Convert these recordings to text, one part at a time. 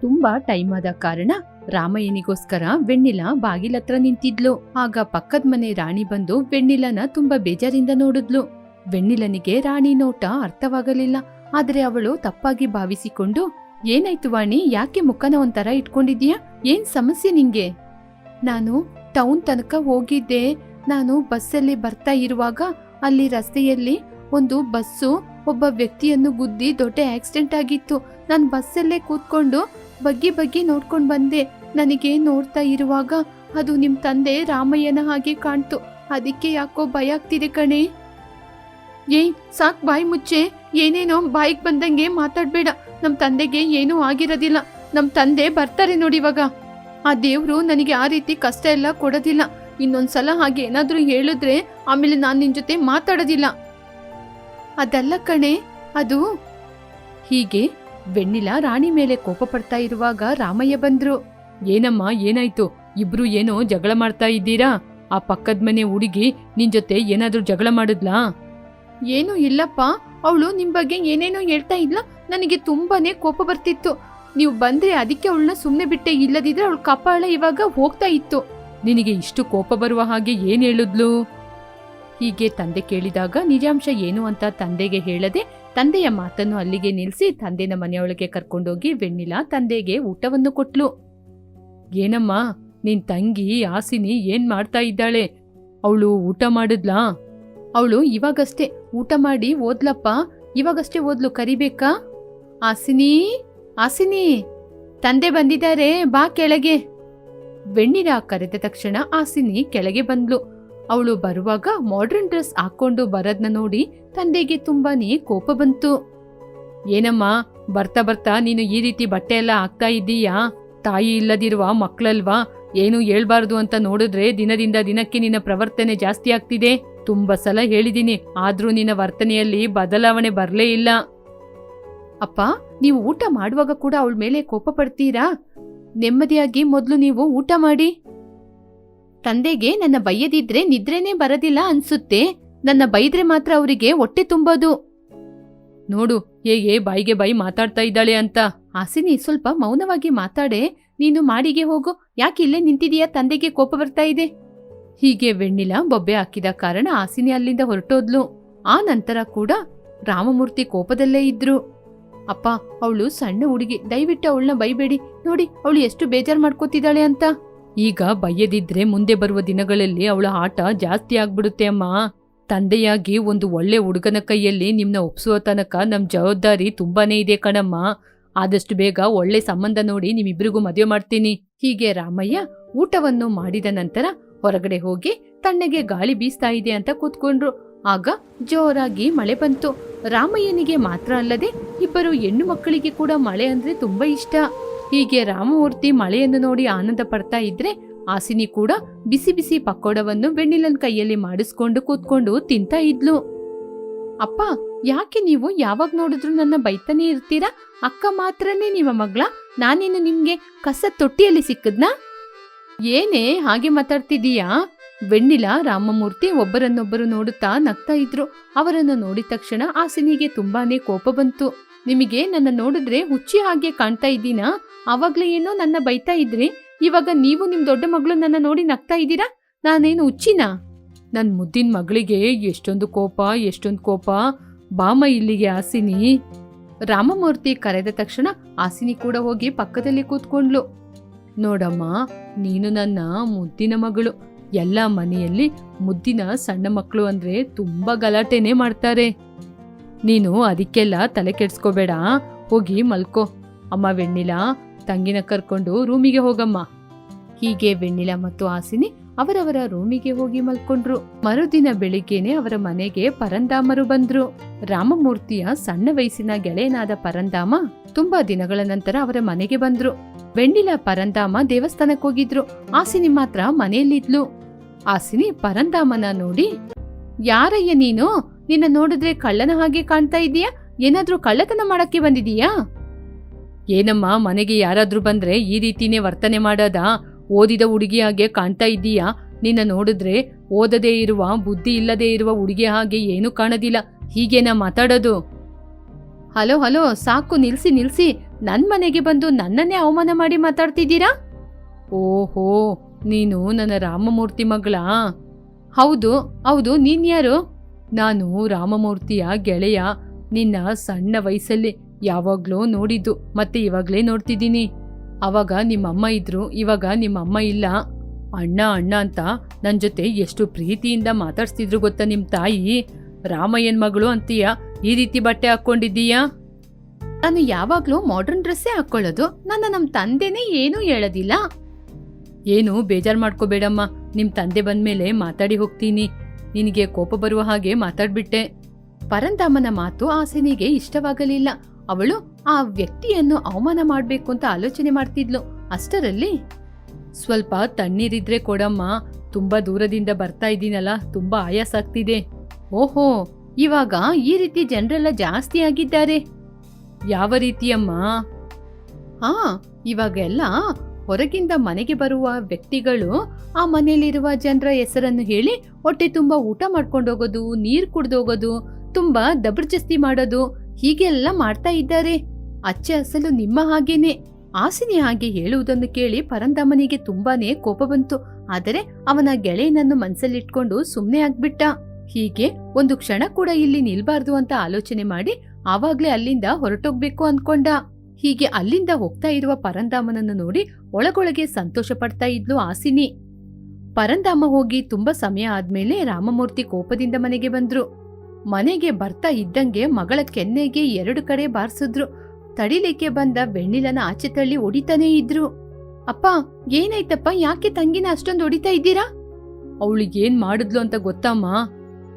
ತುಂಬಾ ಟೈಮ್ ಆದ ಕಾರಣ ರಾಮಯ್ಯನಿಗೋಸ್ಕರ ವೆಣ್ಣಿಲ ಬಾಗಿಲತ್ರ ನಿಂತಿದ್ಲು. ಆಗ ಪಕ್ಕದ ಮನೆ ರಾಣಿ ಬಂದು ವೆಣ್ಣಿಲನ ತುಂಬಾ ಬೇಜಾರಿಂದ ನೋಡಿದ್ಲು. ವೆಣ್ಣಿಲನಿಗೆ ರಾಣಿ ನೋಟ ಅರ್ಥವಾಗಲಿಲ್ಲ. ಆದ್ರೆ ಅವಳು ತಪ್ಪಾಗಿ ಭಾವಿಸಿಕೊಂಡು, ಏನಾಯ್ತು ವಾಣಿ, ಯಾಕೆ ಮುಖನ ಒಂಥರ ಇಟ್ಕೊಂಡಿದ್ಯಾ ಏನ್ ಸಮಸ್ಯೆ ನಿಂಗೆ? ನಾನು ಟೌನ್ ತನಕ ಹೋಗಿದ್ದೆ. ನಾನು ಬಸ್ಸಲ್ಲಿ ಬರ್ತಾ ಇರುವಾಗ ಅಲ್ಲಿ ರಸ್ತೆಯಲ್ಲಿ ಒಂದು ಬಸ್ಸು ಒಬ್ಬ ವ್ಯಕ್ತಿಯನ್ನು ಗುದ್ದಿ ದೊಡ್ಡ ಆಕ್ಸಿಡೆಂಟ್ ಆಗಿತ್ತು. ನಾನು ಬಸ್ಸಲ್ಲೇ ಕೂತ್ಕೊಂಡು ಬಗ್ಗಿ ಬಗ್ಗಿ ನೋಡ್ಕೊಂಡು ಬಂದೆ. ನನಗೆ ನೋಡ್ತಾ ಇರುವಾಗ ಅದು ನಿಮ್ಮ ತಂದೆ ರಾಮಯ್ಯನ ಹಾಗೆ ಕಾಣ್ತು. ಅದಕ್ಕೆ ಯಾಕೋ ಭಯ ಆಗ್ತಿದೆ ಕಣೆ. ಏ ಸಾಕ್ ಬಾಯಿ ಮುಚ್ಚೆ. ಏನೇನೋ ಬಾಯಿಗೆ ಬಂದಂಗೆ ಮಾತಾಡ್ಬೇಡ. ನಮ್ಮ ತಂದೆಗೆ ಏನೂ ಆಗಿರೋದಿಲ್ಲ. ನಮ್ಮ ತಂದೆ ಬರ್ತಾರೆ ನೋಡಿ ಇವಾಗ. ಆ ದೇವರು ನನಗೆ ಆ ರೀತಿ ಕಷ್ಟ ಎಲ್ಲ ಕೊಡೋದಿಲ್ಲ. ಇನ್ನೊಂದ್ಸಲ ಹಾಗೆ ಏನಾದರೂ ಹೇಳಿದ್ರೆ ಆಮೇಲೆ ನಾನು ನಿನ್ನ ಜೊತೆ ಮಾತಾಡೋದಿಲ್ಲ. ಅದಲ್ಲ ಕಣೆ, ಅದು ಹೀಗೆ. ವೆಣ್ಣಿಲ ರಾಣಿ ಮೇಲೆ ಕೋಪ ಪಡ್ತಾ ಇರುವಾಗ ರಾಮಯ್ಯ ಬಂದ್ರು, ಏನಮ್ಮ, ಏನಾಯ್ತು? ಇಬ್ರು ಏನೋ ಜಗಳ ಮಾಡ್ತಾ ಇದ್ದೀರಾ? ಆ ಪಕ್ಕದ ಮನೆ ಹುಡುಗಿ ನಿನ್ ಜೊತೆ ಏನಾದ್ರೂ ಜಗಳ ಮಾಡಿದ್ಲಾ? ಏನೂ ಇಲ್ಲಪ್ಪ, ಅವಳು ನಿಮ್ ಬಗ್ಗೆ ಏನೇನೋ ಹೇಳ್ತಾ ಇದ್ಲಾ. ನನಗೆ ತುಂಬಾನೇ ಕೋಪ ಬರ್ತಿತ್ತು. ನೀವು ಬಂದ್ರೆ ಅದಕ್ಕೆ ಅವಳನ್ನ ಸುಮ್ಮನೆ ಬಿಟ್ಟೆ ಇಲ್ಲದಿದ್ರೆ ಅವಳ ಕಪಾಳ ಇವಾಗ ಹೋಗ್ತಾ ಇತ್ತು. ನಿನಗೆ ಇಷ್ಟು ಕೋಪ ಬರುವ ಹಾಗೆ ಏನ್ ಹೇಳಿದ್ಲು? ಹೀಗೆ ತಂದೆ ಕೇಳಿದಾಗ ನಿಜಾಂಶ ಏನು ಅಂತ ತಂದೆಗೆ ಹೇಳದೆ ತಂದೆಯ ಮಾತನ್ನು ಅಲ್ಲಿಗೆ ನಿಲ್ಲಿಸಿ ತಂದೆನ ಮನೆಯೊಳಗೆ ಕರ್ಕೊಂಡೋಗಿ ವೆಣ್ಣಿಲ ತಂದೆಗೆ ಊಟವನ್ನು ಕೊಟ್ಲು. ಏನಮ್ಮ, ನಿನ್ ತಂಗಿ ಆಸಿನಿ ಏನ್ ಮಾಡ್ತಾ ಇದ್ದಾಳೆ? ಅವಳು ಊಟ ಮಾಡಿದ್ಲಾ? ಅವಳು ಇವಾಗಷ್ಟೇ ಊಟ ಮಾಡಿ ಓದ್ಲಪ್ಪ, ಇವಾಗಷ್ಟೇ ಓದ್ಲು, ಕರಿಬೇಕಾ? ಆಸಿನಿ ಆಸಿನಿ, ತಂದೆ ಬಂದಿದ್ದಾರೆ, ಬಾ ಕೆಳಗೆ. ವೆಣ್ಣಿಲ ಕರೆದ ತಕ್ಷಣ ಆಸಿನಿ ಕೆಳಗೆ ಬಂದ್ಲು. ಅವಳು ಬರುವಾಗ ಮಾಡ್ರನ್ ಡ್ರೆಸ್ ಹಾಕೊಂಡು ಬರೋದ್ನ ನೋಡಿ ತಂದೆಗೆ ತುಂಬಾನೇ ಕೋಪ ಬಂತು. ಏನಮ್ಮ, ಬರ್ತಾ ಬರ್ತಾ ನೀನು ಈ ರೀತಿ ಬಟ್ಟೆ ಎಲ್ಲ ಹಾಕ್ತಾ ಇದ್ದೀಯಾ? ತಾಯಿ ಇಲ್ಲದಿರುವ ಮಕ್ಕಳಲ್ವಾ ಏನು ಹೇಳ್ಬಾರ್ದು ಅಂತ ನೋಡಿದ್ರೆ ದಿನದಿಂದ ದಿನಕ್ಕೆ ನಿನ್ನ ಪ್ರವರ್ತನೆ ಜಾಸ್ತಿ ಆಗ್ತಿದೆ. ತುಂಬಾ ಸಲ ಹೇಳಿದೀನಿ ಆದ್ರೂ ನಿನ್ನ ವರ್ತನೆಯಲ್ಲಿ ಬದಲಾವಣೆ ಬರಲೇ ಇಲ್ಲ. ಅಪ್ಪ, ನೀವು ಊಟ ಮಾಡುವಾಗ ಕೂಡ ಅವಳ ಮೇಲೆ ಕೋಪ ಪಡ್ತೀರಾ? ನೆಮ್ಮದಿಯಾಗಿ ಮೊದಲು ನೀವು ಊಟ ಮಾಡಿ. ತಂದೆಗೆ ನನ್ನ ಬೈಯದಿದ್ರೆ ನಿದ್ರೆನೇ ಬರದಿಲ್ಲ ಅನ್ಸುತ್ತೆ. ನನ್ನ ಬೈದ್ರೆ ಮಾತ್ರ ಅವರಿಗೆ ಹೊಟ್ಟೆ ತುಂಬೋದು. ನೋಡು, ಹೇಗೆ ಬಾಯಿಗೆ ಬಾಯಿ ಮಾತಾಡ್ತಾ ಇದ್ದಾಳೆ ಅಂತ. ಹಾಸಿನಿ, ಸ್ವಲ್ಪ ಮೌನವಾಗಿ ಮಾತಾಡೆ. ನೀನು ಮಾಡಿಗೆ ಹೋಗು. ಯಾಕೆ ಇಲ್ಲೇ ನಿಂತಿದೀಯಾ? ತಂದೆಗೆ ಕೋಪ ಬರ್ತಾ ಇದೆ. ಹೀಗೆ ವೆಣ್ಣಿಲ ಬೊಬ್ಬೆ ಹಾಕಿದ ಕಾರಣ ಹಾಸಿನಿ ಅಲ್ಲಿಂದ ಹೊರಟೋದ್ಲು. ಆ ನಂತರ ಕೂಡ ರಾಮಮೂರ್ತಿ ಕೋಪದಲ್ಲೇ ಇದ್ರು. ಅಪ್ಪ, ಅವಳು ಸಣ್ಣ ಹುಡುಗಿ. ದಯವಿಟ್ಟು ಅವಳನ್ನ ಬೈಬೇಡಿ. ನೋಡಿ, ಅವಳು ಎಷ್ಟು ಬೇಜಾರು ಮಾಡ್ಕೋತಿದ್ದಾಳೆ ಅಂತ. ಈಗ ಬಯ್ಯದಿದ್ರೆ ಮುಂದೆ ಬರುವ ದಿನಗಳಲ್ಲಿ ಅವಳ ಆಟ ಜಾಸ್ತಿ ಆಗ್ಬಿಡುತ್ತೆ ಅಮ್ಮ. ತಂದೆಯಾಗಿ ಒಂದು ಒಳ್ಳೆ ಹುಡುಗನ ಕೈಯಲ್ಲಿ ನಿಮ್ನ ಒಪ್ಸುವ ತನಕ ನಮ್ಮ ಜವಾಬ್ದಾರಿ ತುಂಬಾನೇ ಇದೆ ಕಣಮ್ಮ. ಆದಷ್ಟು ಬೇಗ ಒಳ್ಳೆ ಸಂಬಂಧ ನೋಡಿ ನಿಮ್ಮಿಬ್ಬರಿಗೂ ಮದುವೆ ಮಾಡ್ತೀನಿ. ಹೀಗೆ ರಾಮಯ್ಯ ಊಟವನ್ನು ಮಾಡಿದ ನಂತರ ಹೊರಗಡೆ ಹೋಗಿ ತಣ್ಣಗೆ ಗಾಳಿ ಬೀಸ್ತಾ ಇದೆ ಅಂತ ಕೂತ್ಕೊಂಡ್ರು. ಆಗ ಜೋರಾಗಿ ಮಳೆ ಬಂತು. ರಾಮಯ್ಯನಿಗೆ ಮಾತ್ರ ಅಲ್ಲದೆ ಇಬ್ಬರು ಹೆಣ್ಣು ಮಕ್ಕಳಿಗೆ ಕೂಡ ಮಳೆ ಅಂದ್ರೆ ತುಂಬಾ ಇಷ್ಟ. ಹೀಗೆ ರಾಮಮೂರ್ತಿ ಮಳೆಯನ್ನು ನೋಡಿ ಆನಂದ ಪಡ್ತಾ ಇದ್ರೆ ಆಸಿನಿ ಕೂಡ ಬಿಸಿ ಬಿಸಿ ಪಕೋಡವನ್ನು ಬೆಣ್ಣಿಲನ್ ಕೈಯಲ್ಲಿ ಮಾಡಿಸ್ಕೊಂಡು ಕೂತ್ಕೊಂಡು ತಿಂತಾ ಇದ್ಲು. ಅಪ್ಪ, ಯಾಕೆ ನೀವು ಯಾವಾಗ ನೋಡಿದ್ರು ನನ್ನ ಬೈತಾನೆ ಇರ್ತೀರಾ? ಅಕ್ಕ ಮಾತ್ರನೇ ನಿಮ್ಮ ಮಗ್ಳ? ನಾನೇನು ನಿಮ್ಗೆ ಕಸ ತೊಟ್ಟಿಯಲ್ಲಿ ಸಿಕ್ಕದ್ನಾ? ಏನೇ, ಹಾಗೆ ಮಾತಾಡ್ತಿದೀಯಾ ವೆಣ್ಣಿಲ ರಾಮಮೂರ್ತಿ ಒಬ್ಬರನ್ನೊಬ್ಬರು ನೋಡುತ್ತಾ ನಗ್ತಾ ಇದ್ರು. ಅವರನ್ನು ನೋಡಿದ ತಕ್ಷಣ ಆಸಿನಿಗೆ ತುಂಬಾನೇ ಕೋಪ ಬಂತು. ನಿಮಗೆ ನನ್ನ ನೋಡಿದ್ರೆ ಹುಚ್ಚಿ ಹಾಗೆ ಕಾಣ್ತಾ ಇದ್ದೀನಾ? ಆವಾಗ್ಲೇ ಏನೋ ನನ್ನ ಬೈತಾ ಇದ್ರಿ. ಇವಾಗ ನೀವು ನಿಮ್ ದೊಡ್ಡ ಮಗಳು ನನ್ನ ನೋಡಿ ನಗ್ತಾ ಇದ್ದೀರಾ? ನಾನೇನು ಹುಚ್ಚಿನಾ? ನನ್ ಮುದ್ದಿನ ಮಗಳಿಗೆ ಎಷ್ಟೊಂದು ಕೋಪ ಎಷ್ಟೊಂದು ಕೋಪ. ಬಾಮ ಇಲ್ಲಿಗೆ ಆಸಿನಿ ರಾಮಮೂರ್ತಿ ಕರೆದ ತಕ್ಷಣ ಆಸಿನಿ ಕೂಡ ಹೋಗಿ ಪಕ್ಕದಲ್ಲಿ ಕೂತ್ಕೊಂಡ್ಲು. ನೋಡಮ್ಮ, ನೀನು ನನ್ನ ಮುದ್ದಿನ ಮಗಳು. ಎಲ್ಲ ಮನೆಯಲ್ಲಿ ಮುದ್ದಿನ ಸಣ್ಣ ಮಕ್ಕಳು ಅಂದ್ರೆ ತುಂಬಾ ಗಲಾಟೆನೇ ಮಾಡ್ತಾರೆ. ನೀನು ಅದಕ್ಕೆಲ್ಲ ತಲೆ ಕೆಡ್ಸ್ಕೋಬೇಡ. ಹೋಗಿ ಮಲ್ಕೋ. ಅಮ್ಮ ವೆಣ್ಣಿಲ ತಂಗಿನ ಕರ್ಕೊಂಡು ರೂಮಿಗೆ ಹೋಗಮ್ಮ. ಹೀಗೆ ವೆಣ್ಣಿಲ ಮತ್ತು ಹಾಸಿನಿ ಅವರವರ ರೂಮಿಗೆ ಹೋಗಿ ಮಲ್ಕೊಂಡ್ರು. ಮರುದಿನ ಬೆಳಿಗ್ಗೆನೆ ಅವರ ಮನೆಗೆ ಪರಂದಾಮರು ಬಂದ್ರು. ರಾಮಮೂರ್ತಿಯ ಸಣ್ಣ ವಯಸ್ಸಿನ ಗೆಳೆಯನಾದ ಪರಂದಾಮ ತುಂಬಾ ದಿನಗಳ ನಂತರ ಅವರ ಮನೆಗೆ ಬಂದ್ರು. ವೆಣ್ಣಿಲ ಪರಂದಾಮ ದೇವಸ್ಥಾನಕ್ಕೆ ಹೋಗಿದ್ರು ಆಸಿನಿ ಮಾತ್ರ ಮನೆಯಲ್ಲಿದ್ಲು. ಆಸಿನಿ ಪರಂದಾಮನ ನೋಡಿ, ಯಾರಯ್ಯ ನೀನು? ನಿನ್ನ ನೋಡಿದ್ರೆ ಕಳ್ಳನ ಹಾಗೆ ಕಾಣ್ತಾ ಇದೀಯಾ ಏನಾದ್ರೂ ಕಳ್ಳತನ ಮಾಡಕ್ಕೆ ಬಂದಿದೀಯಾ ಏನಮ್ಮ, ಮನೆಗೆ ಯಾರಾದ್ರೂ ಬಂದ್ರೆ ಈ ರೀತಿನೇ ವರ್ತನೆ ಮಾಡದ? ಓದಿದ ಹುಡುಗಿ ಹಾಗೆ ಕಾಣ್ತಾ ಇದ್ದೀಯಾ? ನಿನ್ನ ನೋಡಿದ್ರೆ ಓದದೇ ಇರುವ, ಬುದ್ಧಿ ಇಲ್ಲದೆ ಇರುವ ಹುಡುಗಿ ಹಾಗೆ ಏನೂ ಕಾಣೋದಿಲ್ಲ. ಹೀಗೇನ ಮಾತಾಡೋದು? ಹಲೋ ಹಲೋ, ಸಾಕು, ನಿಲ್ಸಿ ನಿಲ್ಸಿ. ನನ್ನ ಮನೆಗೆ ಬಂದು ನನ್ನನ್ನೇ ಅವಮಾನ ಮಾಡಿ ಮಾತಾಡ್ತಿದ್ದೀರಾ? ಓಹೋ ನೀನು ನನ್ನ ರಾಮಮೂರ್ತಿ ಮಗಳಾ? ಹೌದು ಹೌದು ನೀನ್ಯಾರು ನಾನು ರಾಮಮೂರ್ತಿಯ ಗೆಳೆಯ. ನಿನ್ನ ಸಣ್ಣ ವಯಸ್ಸಲ್ಲಿ ಯಾವಾಗ್ಲೂ ನೋಡಿದ್ದು, ಮತ್ತೆ ಇವಾಗ್ಲೇ ನೋಡ್ತಿದ್ದೀನಿ. ಅವಾಗ ನಿಮ್ಮಮ್ಮ ಇದ್ರು, ಇವಾಗ ನಿಮ್ಮಮ್ಮ ಇಲ್ಲ. ಅಣ್ಣ ಅಣ್ಣ ಅಂತ ನನ್ ಜೊತೆ ಎಷ್ಟು ಪ್ರೀತಿಯಿಂದ ಮಾತಾಡ್ಸ್ತಿದ್ರು ಗೊತ್ತಾ ನಿಮ್ ತಾಯಿ? ರಾಮಯ್ಯನ್ ಮಗಳು ಅಂತೀಯ? ಈ ರೀತಿ ಬಟ್ಟೆ ಹಾಕೊಂಡಿದ್ದೀಯಾ ನಾನು ಯಾವಾಗ್ಲೂ ಮಾಡರ್ನ್ ಡ್ರೆಸ್ಸೇ ಹಾಕೊಳ್ಳೋದು. ನನ್ನ ನಮ್ಮ ತಂದೆನೇ ಏನೂ ಹೇಳೋದಿಲ್ಲ. ಏನು ಬೇಜಾರ್ ಮಾಡ್ಕೋಬೇಡಮ್ಮ. ನಿಮ್ಮ ತಂದೆ ಬಂದ್ಮೇಲೆ ಮಾತಾಡಿ ಹೋಗ್ತೀನಿ. ನಿನಗೆ ಕೋಪ ಬರುವ ಹಾಗೆ ಮಾತಾಡ್ಬಿಟ್ಟೆ. ಪರಂಧಾಮನ ಮಾತು ಆಸೆನಿಗೆ ಇಷ್ಟವಾಗಲಿಲ್ಲ. ಅವಳು ಆ ವ್ಯಕ್ತಿಯನ್ನು ಅವಮಾನ ಮಾಡಬೇಕು ಅಂತ ಆಲೋಚನೆ ಮಾಡ್ತಿದ್ಲು. ಅಷ್ಟರಲ್ಲಿ, ಸ್ವಲ್ಪ ತಣ್ಣೀರಿದ್ರೆ ಕೊಡಮ್ಮ. ತುಂಬಾ ದೂರದಿಂದ ಬರ್ತಾ ಇದ್ದೀನಲ್ಲ, ತುಂಬಾ ಆಯಾಸ ಆಗ್ತಿದೆ. ಓಹೋ, ಇವಾಗ ಈ ರೀತಿ ಜನರೆಲ್ಲ ಜಾಸ್ತಿ ಆಗಿದ್ದಾರೆ. ಯಾವ ರೀತಿಯಮ್ಮ? ಹಾ ಇವಾಗೆಲ್ಲ ಹೊರಗಿಂದ ಮನೆಗೆ ಬರುವ ವ್ಯಕ್ತಿಗಳು ಆ ಮನೆಯಲ್ಲಿರುವ ಜನರ ಹೆಸರನ್ನು ಹೇಳಿ ಹೊಟ್ಟೆ ತುಂಬಾ ಊಟ ಮಾಡ್ಕೊಂಡು ಹೋಗೋದು, ನೀರ್ ಕುಡ್ದೋಗೋದು ತುಂಬಾ ದಬರ್ಜಸ್ತಿ ಮಾಡೋದು, ಹೀಗೆಲ್ಲ ಮಾಡ್ತಾ ಇದ್ದಾರೆ. ಅಚ್ಚೆ ಅಸಲು ನಿಮ್ಮ ಹಾಗೇನೆ. ಆಸಿನಿ ಹಾಗೆ ಹೇಳುವುದನ್ನು ಕೇಳಿ ಪರಂಧಾಮನಿಗೆ ತುಂಬಾನೇ ಕೋಪ ಬಂತು. ಆದರೆ ಅವನ ಗೆಳೆಯನನ್ನು ಮನಸ್ಸಲ್ಲಿಟ್ಕೊಂಡು ಸುಮ್ಮನೆ ಆಗ್ಬಿಟ್ಟ. ಹೀಗೆ ಒಂದು ಕ್ಷಣ ಕೂಡ ಇಲ್ಲಿ ನಿಲ್ಬಾರ್ದು ಅಂತ ಆಲೋಚನೆ ಮಾಡಿ ಆವಾಗ್ಲೇ ಅಲ್ಲಿಂದ ಹೊರಟೋಗ್ಬೇಕು ಅನ್ಕೊಂಡ. ಹೀಗೆ ಅಲ್ಲಿಂದ ಹೋಗ್ತಾ ಇರುವ ಪರಂಧಾಮನನ್ನು ನೋಡಿ ಒಳಗೊಳಗೆ ಸಂತೋಷ ಪಡ್ತಾ ಇದ್ಲು ಆಸಿನಿ. ಪರಂಧಾಮ ಹೋಗಿ ತುಂಬಾ ಸಮಯ ಆದ್ಮೇಲೆ ರಾಮಮೂರ್ತಿ ಕೋಪದಿಂದ ಮನೆಗೆ ಬಂದ್ರು. ಮನೆಗೆ ಬರ್ತಾ ಇದ್ದಂಗೆ ಮಗಳ ಕೆನ್ನೆಗೆ ಎರಡು ಕಡೆ ಬಾರಿಸಿದ್ರು. ತಡಿಲಿಕ್ಕೆ ಬಂದ ಬೆಣ್ಣಿಲನ ಆಚೆ ತಳ್ಳಿ ಹೊಡಿತಾನೇ ಇದ್ರು. ಅಪ್ಪ, ಏನಾಯ್ತಪ್ಪ? ಯಾಕೆ ತಂಗಿನ ಅಷ್ಟೊಂದು ಹೊಡಿತಾ ಇದ್ದೀರಾ? ಅವಳಿಗೇನ್ ಮಾಡಿದ್ಲು ಅಂತ ಗೊತ್ತಮ್ಮ?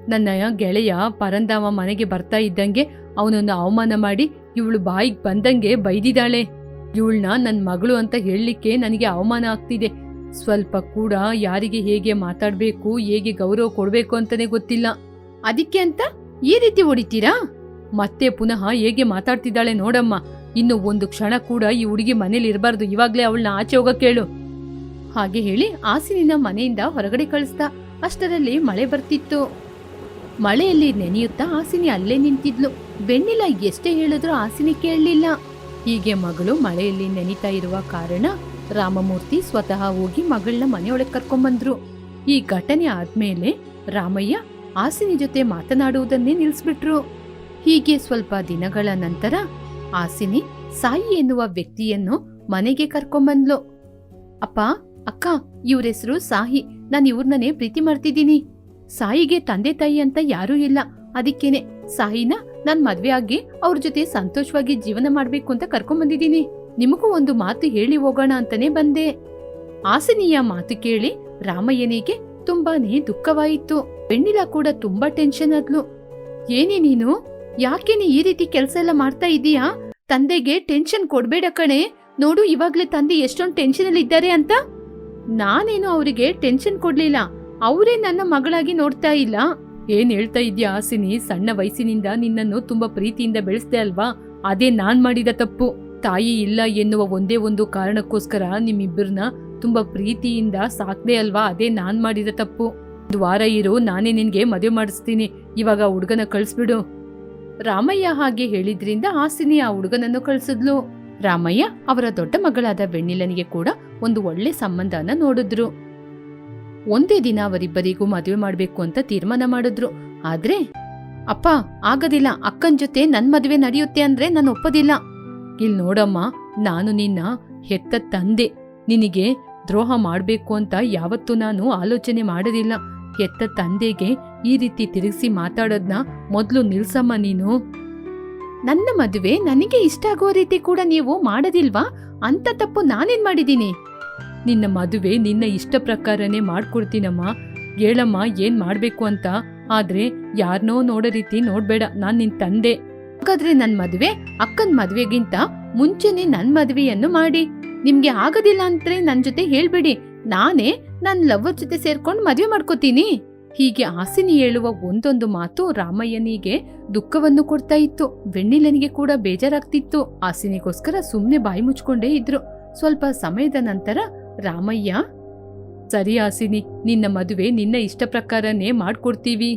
ನನ್ನ ಗೆಳೆಯ ಪರಂಧಾಮ ಮನೆಗೆ ಬರ್ತಾ ಇದ್ದಂಗೆ ಅವನನ್ನು ಅವಮಾನ ಮಾಡಿ ಇವಳು ಬಾಯಿಗೆ ಬಂದಂಗೆ ಬೈದಿದ್ದಾಳೆ. ಇವಳನ್ನ ನನ್ನ ಮಗಳು ಅಂತ ಹೇಳಲಿಕ್ಕೆ ನನಗೆ ಅವಮಾನ ಆಗ್ತಿದೆ. ಸ್ವಲ್ಪ ಕೂಡ ಯಾರಿಗೆ ಹೇಗೆ ಮಾತಾಡಬೇಕು, ಹೇಗೆ ಗೌರವ ಕೊಡಬೇಕು ಅಂತಲೇ ಗೊತ್ತಿಲ್ಲ. ಅದಕ್ಕೆ ಅಂತ ಈ ರೀತಿ ಹೊಡಿತೀರಾ? ಮತ್ತೆ ಪುನಃ ಹೇಗೆ ಮಾತಾಡ್ತಿದ್ದಾಳೆ ನೋಡಮ್ಮ. ಇನ್ನು ಒಂದು ಕ್ಷಣ ಕೂಡ ಈ ಹುಡುಗಿ ಮನೇಲಿ ಇರಬಾರ್ದು. ಇವಾಗಲೇ ಅವಳನ್ನ ಆಚೆ ಹೋಗಕ್ಕೆ ಕೇಳು. ಹಾಗೆ ಹೇಳಿ ಆಸಿನಿನ ಮನೆಯಿಂದ ಹೊರಗಡೆ ಕಳಿಸ್ತಾ ಅಷ್ಟರಲ್ಲಿ ಮಳೆ ಬರ್ತಿತ್ತು. ಮಳೆಯಲ್ಲಿ ನೆನೆಯುತ್ತಾ ಆಸಿನಿ ಅಲ್ಲೇ ನಿಂತಿದ್ಲು. ಬೆನ್ನಿಲ ಎಷ್ಟೇ ಹೇಳಿದ್ರೂ ಆಸಿನಿ ಕೇಳಲಿಲ್ಲ. ಹೀಗೆ ಮಗಳು ಮಳೆಯಲ್ಲಿ ನೆನಿತಾ ಇರುವ ಕಾರಣ ರಾಮಮೂರ್ತಿ ಸ್ವತಃ ಹೋಗಿ ಮಗಳನ್ನ ಮನೆಯೊಳಗೆ ಕರ್ಕೊಂಬಂದ್ರು. ಈ ಘಟನೆ ಆದ್ಮೇಲೆ ರಾಮಯ್ಯ ಆಸಿನಿ ಜೊತೆ ಮಾತನಾಡುವುದನ್ನೇ ನಿಲ್ಲಿಸ್ಬಿಟ್ರು ಹೀಗೆ ಸ್ವಲ್ಪ ದಿನಗಳ ನಂತರ ಆಸಿನಿ ಸಾಯಿ ಎನ್ನುವ ವ್ಯಕ್ತಿಯನ್ನು ಮನೆಗೆ ಕರ್ಕೊಂಬಂದ್ಲು. ಅಪ್ಪ, ಅಕ್ಕ, ಇವ್ರ ಹೆಸರು ಸಾಹಿ ನಾನು ಇವ್ರನ್ನೇ ಪ್ರೀತಿ ಮಾಡ್ತಿದ್ದೀನಿ. ಸಾಯಿಗೆ ತಂದೆ ತಾಯಿ ಅಂತ ಯಾರೂ ಇಲ್ಲ. ಅದಕ್ಕೇನೆ ಸಾಯಿನ ನಾನ್ ಮದ್ವೆ ಆಗಿ ಅವ್ರ ಜೊತೆ ಸಂತೋಷವಾಗಿ ಜೀವನ ಮಾಡ್ಬೇಕು ಅಂತ ಕರ್ಕೊಂಡ್ ನಿಮಗೂ ಒಂದು ಮಾತು ಹೇಳಿ ಹೋಗೋಣ ಅಂತಾನೆ ಬಂದೆ. ಆಸನಿಯ ಮಾತು ಕೇಳಿ ರಾಮಯ್ಯನಿಗೆ ತುಂಬಾನೇ ದುಃಖವಾಯಿತು. ಬೆಣ್ಣಿಲ ಕೂಡ ತುಂಬಾ ಟೆನ್ಷನ್ ಆದ್ಲು. ಏನೇ ನೀನು? ಯಾಕೆ ನೀ ಈ ರೀತಿ ಕೆಲಸ ಎಲ್ಲ ಮಾಡ್ತಾ ಇದೀಯಾ? ತಂದೆಗೆ ಟೆನ್ಷನ್ ಕೊಡ್ಬೇಡ ಕಣೆ. ನೋಡು ಇವಾಗ್ಲೇ ತಂದೆ ಎಷ್ಟೊಂದು ಟೆನ್ಷನ್ ಅಲ್ಲಿ ಇದ್ದಾರೆ ಅಂತ. ನಾನೇನು ಅವರಿಗೆ ಟೆನ್ಷನ್ ಕೊಡ್ಲಿಲ್ಲ. ಅವರೇ ನನ್ನ ಮಗಳಾಗಿ ನೋಡ್ತಾ ಇಲ್ಲ. ಏನ್ ಹೇಳ್ತಾ ಇದ್ಯಾ ಆಸಿನಿ ಸಣ್ಣ ವಯಸ್ಸಿನಿಂದ ನಿನ್ನನ್ನು ತುಂಬಾ ಪ್ರೀತಿಯಿಂದ ಬೆಳೆಸ್ದೆ ಅಲ್ವಾ? ಅದೇ ನಾನ್ ಮಾಡಿದ ತಪ್ಪು. ತಾಯಿ ಇಲ್ಲ ಎನ್ನುವ ಒಂದೇ ಒಂದು ಕಾರಣಕ್ಕೋಸ್ಕರ ನಿಮ್ಮಿಬ್ಬರನ್ನ ತುಂಬಾ ಪ್ರೀತಿಯಿಂದ ಸಾಕ್ದೆ ಅಲ್ವಾ? ಅದೇ ನಾನ್ ಮಾಡಿದ ತಪ್ಪು. ದ್ವಾರ ವಾರ ಇರು, ನಾನೇ ನಿನ್ಗೆ ಮದುವೆ ಮಾಡಿಸ್ತೀನಿ. ಇವಾಗ ಹುಡುಗನ ಕಳಿಸ್ಬಿಡು. ರಾಮಯ್ಯ ಹಾಗೆ ಹೇಳಿದ್ರಿಂದ ಆಸಿನಿ ಆ ಹುಡುಗನನ್ನು ಕಳಿಸಿದ್ಲು. ರಾಮಯ್ಯ ಅವರ ದೊಡ್ಡ ಮಗಳಾದ ಬೆಣ್ಣಿಲನಿಗೆ ಕೂಡ ಒಂದು ಒಳ್ಳೆ ಸಂಬಂಧನ ನೋಡಿದ್ರು. ಒಂದೇ ದಿನ ಅವರಿಬ್ಬರಿಗೂ ಮದುವೆ ಮಾಡ್ಬೇಕು ಅಂತ ತೀರ್ಮಾನ ಮಾಡಿದ್ರು. ಆದ್ರೆ, ಅಪ್ಪ, ಆಗದಿಲ್ಲ. ಅಕ್ಕನ್ ಜೊತೆ ನನ್ ಮದುವೆ ನಡೆಯುತ್ತೆ ಅಂದ್ರೆ ನಾನು ಒಪ್ಪದಿಲ್ಲ. ಇಲ್ ನೋಡಮ್ಮ, ನಾನು ನಿನ್ನ ಹೆತ್ತ ತಂದೆ. ನಿನಗೆ ದ್ರೋಹ ಮಾಡ್ಬೇಕು ಅಂತ ಯಾವತ್ತೂ ನಾನು ಆಲೋಚನೆ ಮಾಡೋದಿಲ್ಲ. ಹೆತ್ತ ತಂದೆಗೆ ಈ ರೀತಿ ತಿರುಗಿಸಿ ಮಾತಾಡೋದ್ನ ಮೊದ್ಲು ನಿಲ್ಸಮ್ಮ ನೀನು. ನನ್ನ ಮದುವೆ ನನಗೆ ಇಷ್ಟ ಆಗೋ ರೀತಿ ಕೂಡ ನೀವು ಮಾಡೋದಿಲ್ವಾ? ಅಂತ ತಪ್ಪು ನಾನೇನ್ ಮಾಡಿದ್ದೀನಿ? ನಿನ್ನ ಮದುವೆ ನಿನ್ನ ಇಷ್ಟ ಪ್ರಕಾರನೇ ಮಾಡ್ಕೊಡ್ತೀನಮ್ಮ. ಹೇಳಮ್ಮ, ಏನ್ ಮಾಡ್ಬೇಕು ಅಂತ. ಆದ್ರೆ ಯಾರನ್ನೋ ನೋಡೋ ರೀತಿ ನೋಡ್ಬೇಡ, ನಾನ್ ನಿನ್ ತಂದೆ. ಹಾಗಾದ್ರೆ ನನ್ ಮದುವೆ, ಅಕ್ಕನ್ ಮದ್ವೆಗಿಂತ ಮುಂಚೆನೆ ನನ್ ಮದ್ವೆಯನ್ನು ಮಾಡಿ. ನಿಮ್ಗೆ ಆಗೋದಿಲ್ಲ ಅಂದ್ರೆ ನನ್ ಜೊತೆ ಹೇಳ್ಬೇಡಿ. ನಾನೇ ನನ್ ಲವ್ವರ್ ಜೊತೆ ಸೇರ್ಕೊಂಡು ಮದ್ವೆ ಮಾಡ್ಕೋತೀನಿ. ಹೀಗೆ ಆಸಿನಿ ಹೇಳುವ ಒಂದೊಂದು ಮಾತು ರಾಮಯ್ಯನಿಗೆ ದುಃಖವನ್ನು ಕೊಡ್ತಾ ಇತ್ತು. ವೆಣ್ಣಿಲನಿಗೆ ಕೂಡ ಬೇಜಾರಾಗ್ತಿತ್ತು. ಆಸಿನಿಗೋಸ್ಕರ ಸುಮ್ನೆ ಬಾಯಿ ಮುಚ್ಕೊಂಡೇ ಇದ್ರು. ಸ್ವಲ್ಪ ಸಮಯದ ನಂತರ ರಾಮಯ್ಯ, ಸರಿ ಆಸಿನಿ, ನಿನ್ನ ಮದುವೆ ನಿನ್ನ ಇಷ್ಟ ಪ್ರಕಾರನೇ ಮಾಡ್ಕೊಡ್ತೀವಿ.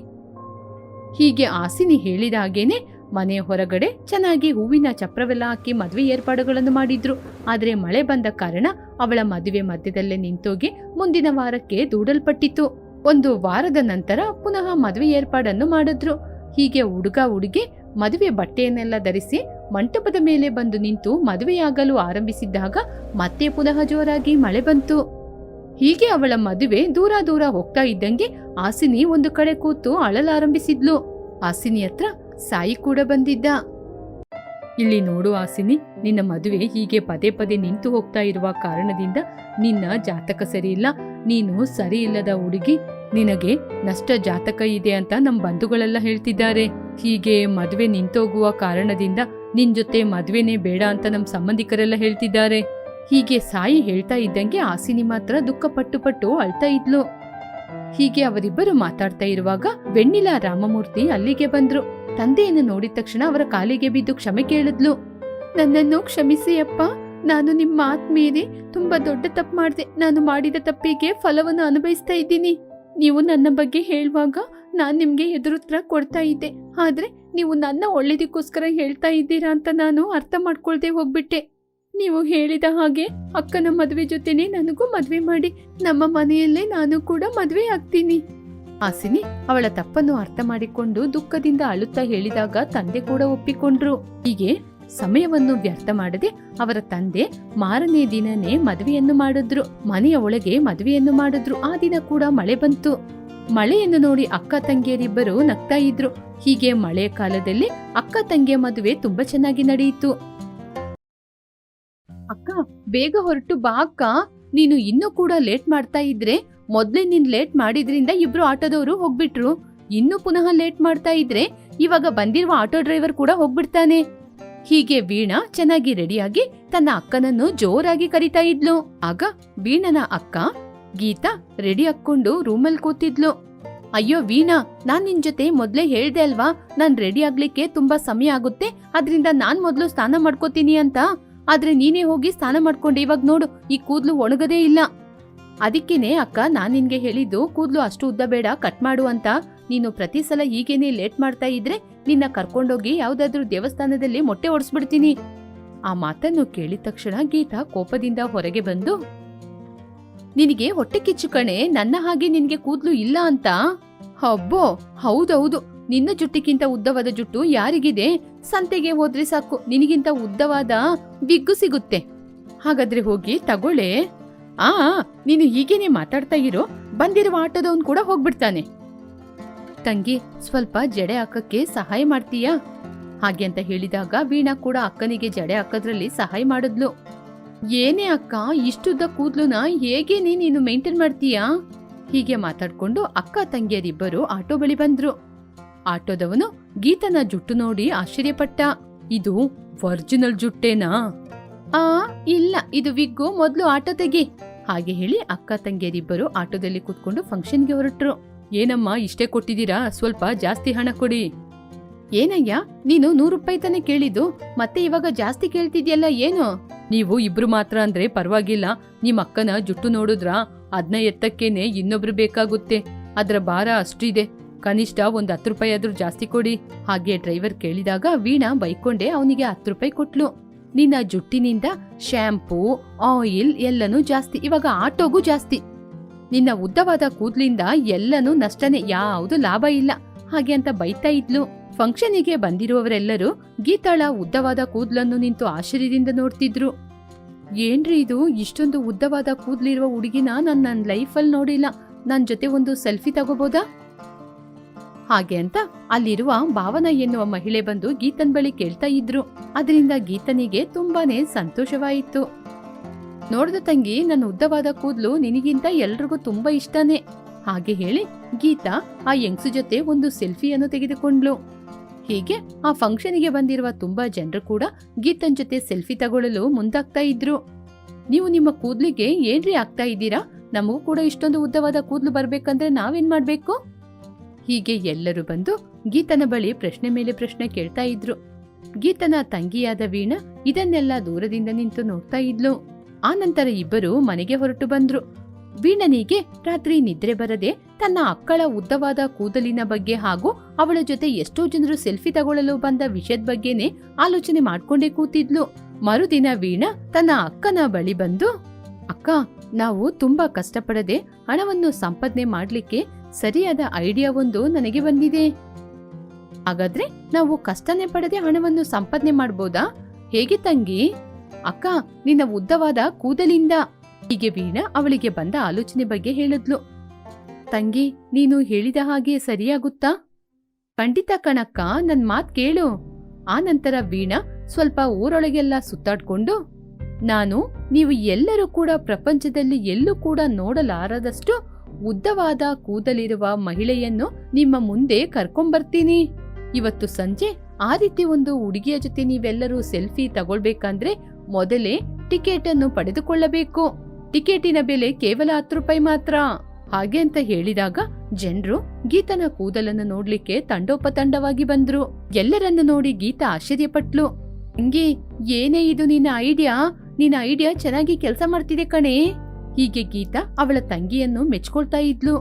ಹೀಗೆ ಆಸಿನಿ ಹೇಳಿದ ಹಾಗೇನೆ ಮನೆಯ ಹೊರಗಡೆ ಚೆನ್ನಾಗಿ ಹೂವಿನ ಚಪ್ರವೆಲ್ಲ ಹಾಕಿ ಮದುವೆ ಏರ್ಪಾಡುಗಳನ್ನು ಮಾಡಿದ್ರು. ಆದರೆ ಮಳೆ ಬಂದ ಕಾರಣ ಅವಳ ಮದುವೆ ಮಧ್ಯದಲ್ಲೇ ನಿಂತೋಗಿ ಮುಂದಿನ ವಾರಕ್ಕೆ ದೂಡಲ್ಪಟ್ಟಿತು ಒಂದು ವಾರದ ನಂತರ ಪುನಃ ಮದುವೆ ಏರ್ಪಾಡನ್ನು ಮಾಡಿದ್ರು. ಹೀಗೆ ಹುಡುಗ ಹುಡುಗಿ ಮದುವೆ ಬಟ್ಟೆಯನ್ನೆಲ್ಲ ಧರಿಸಿ ಮಂಟಪದ ಮೇಲೆ ಬಂದು ನಿಂತು ಮದುವೆಯಾಗಲು ಆರಂಭಿಸಿದ್ದಾಗ ಮತ್ತೆ ಪುನಃ ಜೋರಾಗಿ ಮಳೆ ಬಂತು. ಹೀಗೆ ಅವಳ ಮದುವೆ ದೂರ ದೂರ ಹೋಗ್ತಾ ಇದ್ದಂಗೆ ಆಸಿನಿ ಒಂದು ಕಡೆ ಕೂತು ಅಳಲಾರಂಭಿಸಿದ್ಲು. ಆಸಿನಿ ಹತ್ರ ಸಾಯಿ ಕೂಡ ಬಂದಿದ್ದ. ಇಲ್ಲಿ ನೋಡು ಆಸಿನಿ ನಿನ್ನ ಮದುವೆ ಹೀಗೆ ಪದೇ ಪದೇ ನಿಂತು ಹೋಗ್ತಾ ಇರುವ ಕಾರಣದಿಂದ ನಿನ್ನ ಜಾತಕ ಸರಿಯಿಲ್ಲ. ನೀನು ಸರಿ ಇಲ್ಲದ ಹುಡುಗಿ, ನಿನಗೆ ನಷ್ಟ ಜಾತಕ ಇದೆ ಅಂತ ನಮ್ಮ ಬಂಧುಗಳೆಲ್ಲ ಹೇಳ್ತಿದ್ದಾರೆ. ಹೀಗೆ ಮದುವೆ ನಿಂತೋಗುವ ಕಾರಣದಿಂದ ನಿನ್ ಜೊತೆ ಮದುವೆನೇ ಬೇಡ ಅಂತ ನಮ್ಮ ಸಂಬಂಧಿಕರೆಲ್ಲ ಹೇಳ್ತಿದ್ದಾರೆ. ಹೀಗೆ ಸಾಯಿ ಹೇಳ್ತಾ ಇದ್ದಂಗೆ ಆಸಿನಿ ಮಾತ್ರ ದುಃಖ ಪಟ್ಟು ಪಟ್ಟು ಅಳ್ತಾ ಇದ್ಲು. ಹೀಗೆ ಅವರಿಬ್ಬರು ಮಾತಾಡ್ತಾ ಇರುವಾಗ ವೆಣ್ಣಿಲ ರಾಮಮೂರ್ತಿ ಅಲ್ಲಿಗೆ ಬಂದ್ರು. ತಂದೆಯನ್ನು ನೋಡಿದ ತಕ್ಷಣ ಅವರ ಕಾಲಿಗೆ ಬಿದ್ದು ಕ್ಷಮೆ ಕೇಳಿದ್ಲು. ನನ್ನನ್ನು ಕ್ಷಮಿಸಿ ಅಪ್ಪ. ನಾನು ನಿಮ್ಮ ಮಾತ್ ಮೀರಿ ತುಂಬಾ ದೊಡ್ಡ ತಪ್ಪು ಮಾಡಿದೆ. ನಾನು ಮಾಡಿದ ತಪ್ಪಿಗೆ ಫಲವನ್ನು ಅನುಭವಿಸ್ತಾ ಇದ್ದೀನಿ. ನೀವು ನನ್ನ ಬಗ್ಗೆ ಹೇಳುವಾಗ ನಾನು ನಿಮ್ಗೆ ಎದುರುತ್ತರ ಕೊಡ್ತಾ ಇದ್ದೆ. ಆದ್ರೆ ನೀವು ನನ್ನ ಒಳ್ಳೇದಕ್ಕೋಸ್ಕರ ಹೇಳ್ತಾ ಇದ್ದೀರಾ ಅಂತ ನಾನು ಅರ್ಥ ಮಾಡ್ಕೊಳ್ದೆ ಹೋಗ್ಬಿಟ್ಟೆ. ನೀವು ಹೇಳಿದ ಹಾಗೆ ಅಕ್ಕನ ಮದುವೆ ಜೊತೆನೆ ನನಗೂ ಮದುವೆ ಮಾಡಿ, ನಮ್ಮ ಮನೆಯಲ್ಲೇ ನಾನು ಕೂಡ ಮದುವೆ ಆಗ್ತೀನಿ. ಹಾಸಿನಿ, ಅವಳ ತಪ್ಪನ್ನು ಅರ್ಥ ಮಾಡಿಕೊಂಡು ದುಃಖದಿಂದ ಅಳುತ್ತಾ ಹೇಳಿದಾಗ ತಂದೆ ಕೂಡ ಒಪ್ಪಿಕೊಂಡ್ರು. ಹೀಗೆ ಸಮಯವನ್ನು ವ್ಯರ್ಥ ಮಾಡದೆ ಅವರ ತಂದೆ ಮಾರನೇ ದಿನನೇ ಮದುವೆಯನ್ನು ಮಾಡಿದ್ರು. ಮನೆಯ ಒಳಗೆ ಮದುವೆಯನ್ನು ಮಾಡಿದ್ರು. ಆ ದಿನ ಕೂಡ ಮಳೆ ಬಂತು. ಮಳೆಯನ್ನು ನೋಡಿ ಅಕ್ಕ ತಂಗಿಯರಿಬ್ಬರು ನಗ್ತಾ ಇದ್ರು. ಹೀಗೆ ಮಳೆ ಕಾಲದಲ್ಲಿ ಅಕ್ಕ ತಂಗಿಯ ಮದುವೆ ತುಂಬಾ ಚೆನ್ನಾಗಿ ನಡೆಯಿತು. ಅಕ್ಕ, ಬೇಗ ಹೊರಟು ಬಾ ಅಕ್ಕ. ನೀನು ಇನ್ನೂ ಕೂಡ ಲೇಟ್ ಮಾಡ್ತಾ ಇದ್ರೆ, ಮೊದ್ಲೇ ನೀನ್ ಲೇಟ್ ಮಾಡಿದ್ರಿಂದ ಇಬ್ರು ಆಟೋದವರು ಹೋಗ್ಬಿಟ್ರು. ಇನ್ನು ಪುನಃ ಲೇಟ್ ಮಾಡ್ತಾ ಇದ್ರೆ, ಇವಾಗ ಬಂದಿರುವ ಆಟೋ ಡ್ರೈವರ್ ಕೂಡ ಹೋಗ್ಬಿಡ್ತಾನೆ. ಹೀಗೆ ವೀಣಾ ಚೆನ್ನಾಗಿ ರೆಡಿಯಾಗಿ ತನ್ನ ಅಕ್ಕನನ್ನು ಜೋರಾಗಿ ಕರಿತಾ ಇದ್ಲು. ಆಗ ವೀಣನ ಅಕ್ಕ ಗೀತಾ ರೆಡಿ ಹಾಕೊಂಡು ರೂಮಲ್ಲಿ ಕೂತಿದ್ಲು. ಅಯ್ಯೋ ವೀಣಾ, ನಾನ್ ನಿನ್ ಜೊತೆ ಮೊದ್ಲೇ ಹೇಳ್ದೆ ಅಲ್ವಾ? ನಾನ್ ರೆಡಿ ಆಗ್ಲಿಕ್ಕೆ ತುಂಬಾ ಸಮಯ ಆಗುತ್ತೆ. ಅದ್ರಿಂದ ನಾನ್ ಮೊದ್ಲು ಸ್ನಾನ ಮಾಡ್ಕೋತೀನಿ ಅಂತ. ಆದ್ರೆ ನೀನೇ ಹೋಗಿ ಸ್ನಾನ ಮಾಡ್ಕೊಂಡೆ ಇವಾಗ ನೋಡು, ಈ ಕೂದ್ಲು ಒಣಗದೇ ಇಲ್ಲ. ಅದಕ್ಕೇನೆ ಅಕ್ಕ, ನಾನ್ ನಿನ್ಗೆ ಹೇಳಿದ್ದು ಕೂದ್ಲು ಅಷ್ಟು ಉದ್ದ ಬೇಡ, ಕಟ್ ಮಾಡು ಅಂತ. ನೀನು ಪ್ರತಿ ಸಲ ಹೀಗೇನೆ ಲೇಟ್ ಮಾಡ್ತಾ ಇದ್ರೆ ನಿನ್ನ ಕರ್ಕೊಂಡೋಗಿ ಯಾವ್ದಾದ್ರೂ ದೇವಸ್ಥಾನದಲ್ಲಿ ಮೊಟ್ಟೆ ಒಡಿಸ್ಬಿಡ್ತೀನಿ. ಆ ಮಾತನ್ನು ಕೇಳಿದ ತಕ್ಷಣ ಗೀತಾ ಕೋಪದಿಂದ ಹೊರಗೆ ಬಂದು ನಿನಗೆ ಹೊಟ್ಟೆ ಕಿಚ್ಚು ಕಣೆ, ನನ್ನ ಹಾಗೆ ನಿನಗೆ ಕೂದ್ಲು ಇಲ್ಲ ಅಂತ? ಹಬ್ಬೋ, ಹೌದೌದು. ನಿನ್ನ ಜುಟ್ಟಿಗಿಂತ ಉದ್ದವಾದ ಜುಟ್ಟು ಯಾರಿಗಿದೆ? ಸಂತೆಗೆ ಹೋದ್ರೆ ಸಾಕು, ನಿನಗಿಂತ ಉದ್ದವಾದ ಬಿಗ್ಗು ಸಿಗುತ್ತೆ. ಹಾಗಾದ್ರೆ ಹೋಗಿ ತಗೊಳ್ಳೆ. ಆ, ನೀನು ಹೀಗೇನೆ ಮಾತಾಡ್ತಾ ಇರೋ, ಬಂದಿರುವ ಆಟೋದವನ್ ಕೂಡ ಹೋಗ್ಬಿಡ್ತಾನೆ. ತಂಗಿ, ಸ್ವಲ್ಪ ಜಡೆ ಹಾಕಕ್ಕೆ ಸಹಾಯ ಮಾಡ್ತೀಯಾ? ಹಾಗೆ ಅಂತ ಹೇಳಿದಾಗ ವೀಣಾ ಕೂಡ ಅಕ್ಕನಿಗೆ ಜಡೆ ಹಾಕೋದ್ರಲ್ಲಿ ಸಹಾಯ ಮಾಡಿದ್ಲು. ಏನೇ ಅಕ್ಕ, ಇಷ್ಟುದ್ದ ಕೂದ್ಲುನ ಹೇಗೆ ನೀನು ಮೇಂಟೈನ್ ಮಾಡ್ತೀಯಾ? ಹೀಗೆ ಮಾತಾಡ್ಕೊಂಡು ಅಕ್ಕ ತಂಗಿಯರಿಬ್ಬರು ಆಟೋ ಬಳಿ ಬಂದ್ರು. ಆಟೋದವನು ಗೀತನ ಜುಟ್ಟು ನೋಡಿ ಆಶ್ಚರ್ಯಪಟ್ಟ. ಇದು ಒರಿಜಿನಲ್ ಜುಟ್ಟೇನಾ? ಆ, ಇಲ್ಲ, ಇದು ವಿಗ್ಗು, ಮೊದಲು ಆಟೋ ತೆಗಿ. ಹಾಗೆ ಹೇಳಿ ಅಕ್ಕ ತಂಗಿಯರಿಬ್ಬರು ಆಟೋದಲ್ಲಿ ಕೂತ್ಕೊಂಡು ಫಂಕ್ಷನ್ಗೆ ಹೊರಟ್ರು. ಏನಮ್ಮ, ಇಷ್ಟೇ ಕೊಟ್ಟಿದ್ದೀರಾ? ಸ್ವಲ್ಪ ಜಾಸ್ತಿ ಹಣ ಕೊಡಿ. ಏನಯ್ಯ, ನೀನು ನೂರು ರೂಪಾಯಿ ತಾನೆ ಕೇಳಿದ್ದು? ಮತ್ತೆ ಇವಾಗ ಜಾಸ್ತಿ ಕೇಳ್ತಿದ್ಯಲ್ಲ ಏನು? ನೀವು ಇಬ್ರು ಮಾತ್ರ ಅಂದ್ರೆ ಪರವಾಗಿಲ್ಲ. ನಿಮ್ ಅಕ್ಕನ ಜುಟ್ಟು ನೋಡಿದ್ರ? ಅದ್ನ ಎತ್ತಕ್ಕೇನೆ ಇನ್ನೊಬ್ರು ಬೇಕಾಗುತ್ತೆ. ಅದ್ರ ಭಾರ ಅಷ್ಟಿದೆ. ಕನಿಷ್ಠ ಒಂದ್ ಹತ್ತು ರೂಪಾಯಿ ಆದ್ರೂ ಜಾಸ್ತಿ ಕೊಡಿ. ಹಾಗೆ ಡ್ರೈವರ್ ಕೇಳಿದಾಗ ವೀಣಾ ಬೈಕೊಂಡೆ ಅವನಿಗೆ ಹತ್ತು ರೂಪಾಯಿ ಕೊಟ್ಲು. ನಿನ್ನ ಜುಟ್ಟಿನಿಂದ ಶ್ಯಾಂಪೂ, ಆಯಿಲ್ ಎಲ್ಲನೂ ಜಾಸ್ತಿ. ಇವಾಗ ಆಟೋಗೂ ಜಾಸ್ತಿ. ನಿನ್ನ ಉದ್ದವಾದ ಕೂದ್ಲಿಂದ ಎಲ್ಲನೂ ನಷ್ಟನೇ. ಯಾವುದು ಲಾಭ ಇಲ್ಲ. ಹಾಗೆ ಅಂತ ಬೈತಾ ಇದ್ಲು. ಫಂಕ್ಷನಿಗೆ ಬಂದಿರುವವರೆಲ್ಲರೂ ಗೀತಾಳ ಉದ್ದವಾದ ಕೂದ್ಲನ್ನು ನಿಂತು ಆಶ್ಚರ್ಯದಿಂದ ನೋಡ್ತಿದ್ರು. ಏನ್ರಿ ಇದು? ಇಷ್ಟೊಂದು ಉದ್ದವಾದ ಕೂದ್ಲಿರುವ ಹುಡುಗಿನ ನಾನು ನನ್ನ ಲೈಫಲ್ಲಿ ನೋಡಿಲ್ಲ. ನನ್ನ ಜೊತೆ ಒಂದು ಸೆಲ್ಫಿ ತಗೋಬೋದಾ? ಹಾಗೆ ಅಂತ ಅಲ್ಲಿರುವ ಭಾವನ ಎನ್ನುವ ಮಹಿಳೆ ಬಂದು ಗೀತನ್ ಬಳಿ ಕೇಳ್ತಾ ಇದ್ರು. ಅದರಿಂದ ಗೀತನಿಗೆ ತುಂಬಾನೇ ಸಂತೋಷವಾಯಿತು. ನೋಡ್ದ ತಂಗಿ ನನ್ನ ಉದ್ದವಾದ ಕೂದ್ಲು ನಿನಗಿಂತ ಎಲ್ರಿಗೂ ತುಂಬಾ ಇಷ್ಟನೇ. ಹಾಗೆ ಹೇಳಿ ಗೀತಾ ಆ ಯಂಗ್ಸು ಜೊತೆ ಒಂದು ಸೆಲ್ಫಿಯನ್ನು ತೆಗೆದುಕೊಂಡ್ಲು ಹೀಗೆ ಆ ಫಂಕ್ಷನಿಗೆ ಬಂದಿರುವ ತುಂಬಾ ಜನರು ಕೂಡ ಗೀತನ್ ಜೊತೆ ಸೆಲ್ಫಿ ತಗೊಳ್ಳಲು ಮುಂದಾಗ್ತಾ ಇದ್ರು. ನೀವು ನಿಮ್ಮ ಕೂದ್ಲಿಗೆ ಏನ್ರಿ ಆಗ್ತಾ ಇದ್ದೀರಾ? ನಮಗೂ ಕೂಡ ಇಷ್ಟೊಂದು ಉದ್ದವಾದ ಕೂದ್ಲು ಬರ್ಬೇಕಂದ್ರೆ ನಾವೇನ್ ಮಾಡ್ಬೇಕು? ಹೀಗೆ ಎಲ್ಲರೂ ಬಂದು ಗೀತನ ಬಳಿ ಪ್ರಶ್ನೆ ಮೇಲೆ ಪ್ರಶ್ನೆ ಕೇಳ್ತಾ ಇದ್ರು. ಗೀತನ ತಂಗಿಯಾದ ವೀಣಾ ಇದನ್ನೆಲ್ಲ ದೂರದಿಂದ ನಿಂತು ನೋಡ್ತಾ ಇದ್ಲು. ಆ ನಂತರ ಇಬ್ಬರು ಮನೆಗೆ ಹೊರಟು ಬಂದ್ರು. ವೀಣನಿಗೆ ರಾತ್ರಿ ನಿದ್ರೆ ಬರದೆ ತನ್ನ ಅಕ್ಕಳ ಉದ್ದವಾದ ಕೂದಲಿನ ಬಗ್ಗೆ ಹಾಗೂ ಅವಳ ಜೊತೆ ಎಷ್ಟೋ ಜನರು ಸೆಲ್ಫಿ ತಗೊಳ್ಳಲು ಬಂದ ವಿಷಯದ ಬಗ್ಗೆನೇ ಆಲೋಚನೆ ಮಾಡ್ಕೊಂಡೇ ಕೂತಿದ್ಲು. ಮರುದಿನ ವೀಣಾ ತನ್ನ ಅಕ್ಕನ ಬಳಿ ಬಂದು, ಅಕ್ಕ, ನಾವು ತುಂಬಾ ಕಷ್ಟಪಡದೆ ಹಣವನ್ನು ಸಂಪಾದನೆ ಮಾಡ್ಲಿಕ್ಕೆ ಸರಿಯಾದ ಐಡಿಯಾ ಒಂದು ನನಗೆ ಬಂದಿದೆ. ಹಾಗಾದ್ರೆ ನಾವು ಕಷ್ಟನೇ ಪಡದೆ ಹಣವನ್ನು ಸಂಪಾದನೆ ಮಾಡ್ಬೋದಾ? ಹೇಗೆ ತಂಗಿ? ಅಕ್ಕ, ನಿನ್ನ ಉದ್ದವಾದ ಕೂದಲಿಂದ. ಹೀಗೆ ವೀಣಾ ಅವಳಿಗೆ ಬಂದ ಆಲೋಚನೆ ಬಗ್ಗೆ ಹೇಳಿದ್ಲು. ತಂಗಿ, ನೀನು ಹೇಳಿದ ಹಾಗೆ ಸರಿಯಾಗುತ್ತಾ? ಖಂಡಿತ ಕಣಕ್ಕ, ನನ್ ಮಾತ್ ಕೇಳು. ಆ ನಂತರ ವೀಣಾ ಸ್ವಲ್ಪ ಊರೊಳಗೆಲ್ಲ ಸುತ್ತಾಡ್ಕೊಂಡು, ನಾನು ನೀವು ಎಲ್ಲರೂ ಕೂಡ ಪ್ರಪಂಚದಲ್ಲಿ ಎಲ್ಲೂ ಕೂಡ ನೋಡಲಾರದಷ್ಟು ಉದ್ದವಾದ ಕೂದಲಿರುವ ಮಹಿಳೆಯನ್ನು ನಿಮ್ಮ ಮುಂದೆ ಕರ್ಕೊಂಬರ್ತೀನಿ. ಇವತ್ತು ಸಂಜೆ ಆ ರೀತಿ ಒಂದು ಹುಡುಗಿಯ ಜೊತೆ ನೀವೆಲ್ಲರೂ ಸೆಲ್ಫಿ ತಗೊಳ್ಬೇಕಂದ್ರೆ ಮೊದಲೇ ಟಿಕೆಟ್ ಅನ್ನು ಪಡೆದುಕೊಳ್ಳಬೇಕು. ಟಿಕೆಟಿನ ಬೆಲೆ ಕೇವಲ ಹತ್ತು ರೂಪಾಯಿ ಮಾತ್ರ. ಹಾಗೆ ಅಂತ ಹೇಳಿದಾಗ ಜನರು ಗೀತನ ಕೂದಲನ್ನು ನೋಡ್ಲಿಕ್ಕೆ ತಂಡೋಪತಂಡವಾಗಿ ಬಂದ್ರು. ಎಲ್ಲರನ್ನು ನೋಡಿ ಗೀತಾ ಆಶ್ಚರ್ಯಪಟ್ಲು. ಹಂಗೆ ಏನೇ ಇದು ನಿನ್ನ ಐಡಿಯಾ? ನಿನ್ನ ಐಡಿಯಾ ಚೆನ್ನಾಗಿ ಕೆಲಸ ಮಾಡ್ತಿದೆ ಕಣೆ. ಹೀಗೆ ಗೀತಾ ಅವಳ ತಂಗಿಯನ್ನು ಮೆಚ್ಕೊಳ್ತಾ ಇದ್ಲು.